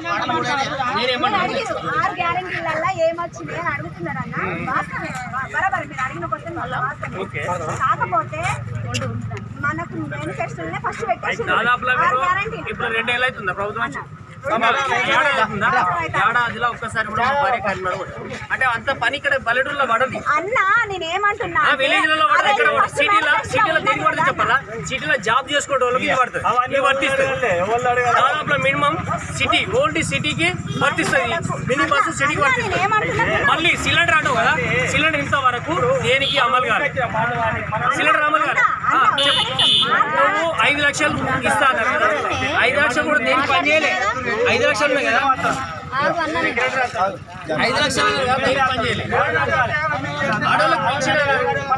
నేను అడిగిరు, ఆరు గ్యారెంటీలల్లో ఏమొచ్చినాయి అని అడుగుతున్నారు అన్న వాస్తవమే బరాబర్ మీరు అడిగిన క్వశ్చన్ వల్ల వాస్తవమే కాకపోతే మనకు మేనిఫెస్టోనే ఫస్ట్ పెట్టేసి ఆరు గ్యారెంటీ ఇప్పుడు రెండేళ్ళు అవుతుందా ప్రభుత్వం? ఏడాదిలో ఒక్కసారి కూడా భార్య. అంటే అంత పని ఇక్కడ పల్లెటూరులో పడదు. అన్న నేనేమంటున్నా విలేజ్లలో పడదు. ఇక్కడ సిటీలో సిటీలో దీనికి. చెప్పాలా? సిటీలో జాబ్ చేసుకునే వాళ్ళకి ఇది పడుతుంది ఇది వర్తిస్తుంది దాదాపులో మినిమం సిటీ ఓల్డ్ సిటీకి వర్తిస్తుంది మినీ బస్సు సిటీకి వర్తిస్తుంది మళ్ళీ సిలిండర్ అంటావు కదా? సిలిండర్ ఇంత వరకు దేనికి అమలు కాదు సిలిండర్ అమలు కాదు ఐదు లక్షలు ఇస్తా అన్నారు కదా. ఐదు లక్షలు కూడా దేనికి పని చేయలే. ఐదు లక్షలు ఉన్నాయి కదా. ఐదు లక్షలు కదా పని చేయలే. ఆడవాళ్ళకి పెన్షన్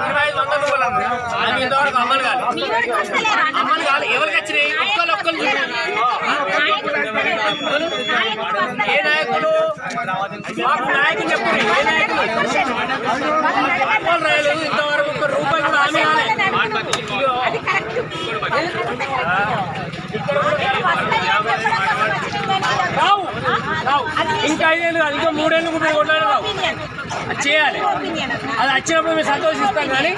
ఇరవై ఐదు వందల రూపాయలు అమ్మ. అది ఇంతవరకు అమలు కాదు అమలు కాదు ఎవరికి వచ్చినాయి? ఒక్కరు ఒక్కరు ఏ నాయకులు మాకు నాయకులు చెప్పు ఏ నాయకులు? అమలు రాయలేదు ఇంతవరకు ఒక్క రూపాయి కూడా హామీ కాలేదు ఇదిగో, అది కరెక్ట్. రావు రావు ఇంకా ఐదేళ్ళు కాదు ఇంకా మూడేళ్ళు కూడా కొట్లాడి రావు అది చేయాలి. అది వచ్చినప్పుడు మేము సంతోషిస్తాం కానీ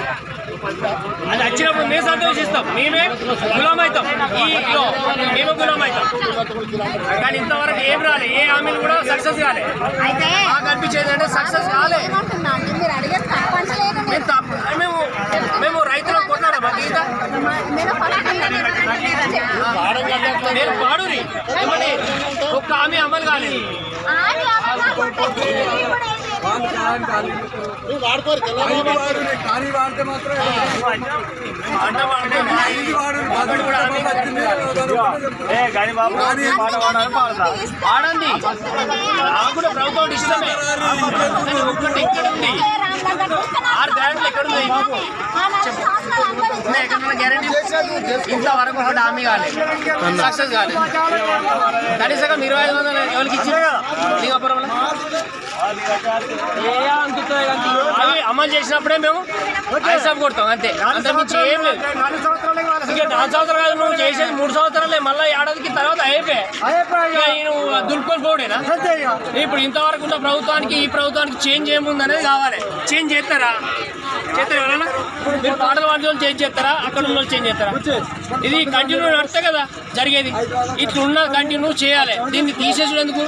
అది వచ్చినప్పుడు మేము సంతోషిస్తాం. మేమే గులాం అవుతాం ఈ మేమే గులాం అవుతాం కానీ ఇంతవరకు ఏం రాలే. ఏ హామీలు కూడా సక్సెస్ కాలే. అయితే మాకు అనిపించేది అంటే సక్సెస్ కాలే అంటే మీరు అడిగేది తప్పంటలేదు మేము తప్ప మేము మేము రైతులకు కొట్లాడా గీత నేను ఫస్ట్ నేను పాడురి ఏమని ఒక్క హామీ అమలు కాలేదు వాడితే మాత్రం ఆడండి నాకు కూడా ప్రభుత్వం ఇష్టమే కానీ ఒక్కటి ఇక్కడ ఉంది? ఆరు గ్యారెంటీలు ఎక్కడ ఉన్నాయి గ్యారెంటీ ఇంతవరకు ఒకటి హామీ కాలేదు సక్సెస్ కాలేదు కనీసం ఇరవై ఐదు వందలు ఎవరికి లింగాపురంలో? కానీ అవి అమలు చేసినప్పుడే మేము ఐసాబ్ కొడతాం అంతే. అంత మించి ఏం లేదు. ఇంకా నాలుగు సంవత్సరాలు కాదు నువ్వు చేసేది మూడు సంవత్సరాలే మళ్ళీ ఏడాదికి తర్వాత అయిపోయాయి నువ్వు దులుపుకొని పోడేనా ఇప్పుడు ఇంతవరకు ఉన్న ప్రభుత్వానికి ఈ ప్రభుత్వానికి చేంజ్ ఏముంది అనేది కావాలి. చేంజ్ చేస్తారా? మీరు పాటలు పాడే వాళ్ళు చేంజ్ చేస్తారా? అక్కడ ఉన్న వాళ్ళు చేంజ్ చేస్తారా? ఇది కంటిన్యూ నడితే కదా జరిగేది. ఇట్లున్న కంటిన్యూ చేయాలి. దీన్ని తీసేసినందుకు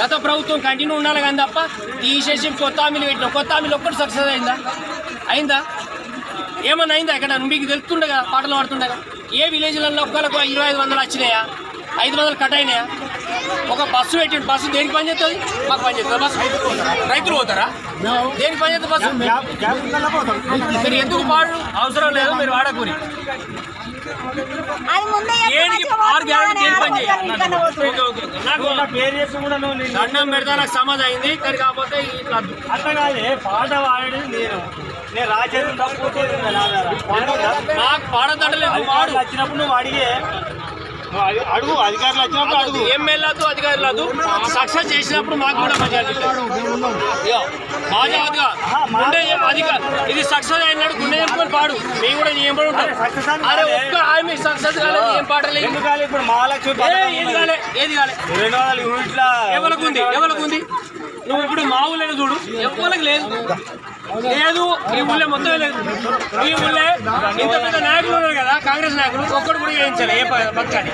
గత ప్రభుత్వం కంటిన్యూ ఉండాలి కానీ తప్ప తీసేసి కొత్త హామీలు పెట్టిన కొత్త హామీలు ఒక్కటి సక్సెస్ అయిందా? అయిందా? ఏమన్నా అయిందా? ఇక్కడ మీకు తెలుస్తుండే కదా పాటలు పాడుతుండగా. ఏ విలేజ్లలో ఒక్కలకు ఇరవై ఐదు వందలు వచ్చినాయా? ఐదు వందలు కట్ అయినాయా? ఒక బస్సు పెట్టిండు. బస్సు దేనికి పని చేస్తుంది మాకు పని చేస్తుంది బస్సు రైతులు పోతారా? దేనికి పని చేస్తుంది బస్సు? మీరు ఎందుకు పాడు? అవసరం లేదు మీరు వాడకూరి. దండం పెడతా నాకు సమాజ్ అయింది. కానీ కాకపోతే. అట్లా కాదే పాట పాడేది నేను. నేను రాసేది తప్పు నాకు పాడదండలేదు వాడు. వచ్చినప్పుడు నువ్వు అడిగే. అడుగు- అధికారులు వచ్చినప్పుడు అడుగు. ఎమ్మెల్యేలతో అధికారులతో సక్సెస్ చేసినప్పుడు మాకు కూడా మంచి గుండె అధికారు ఇది సక్సెస్ అయినాడు గుండె చెప్పుకొని పాడు. మేము కూడా ఏం ఉంటాం. అరే ఒక్క హామీ సక్సెస్ కాలేదు ఏం ఏ, ఏది కాలే ఏది కాలే? ఎవరికి ఉంది ఎవరికి ఉంది? నువ్వు ఇప్పుడు మా ఊళ్ళో చూడు. ఎవరికి లేదు. లేదు ఈ ఊళ్ళో మొత్తం లేదు. ఈ ఊళ్ళో ఇంత పెద్ద నాయకులు ఉన్నారు కదా కాంగ్రెస్ నాయకులు ఒక్కడు కూడా చేయించాలి ఏ ప- పథకాన్ని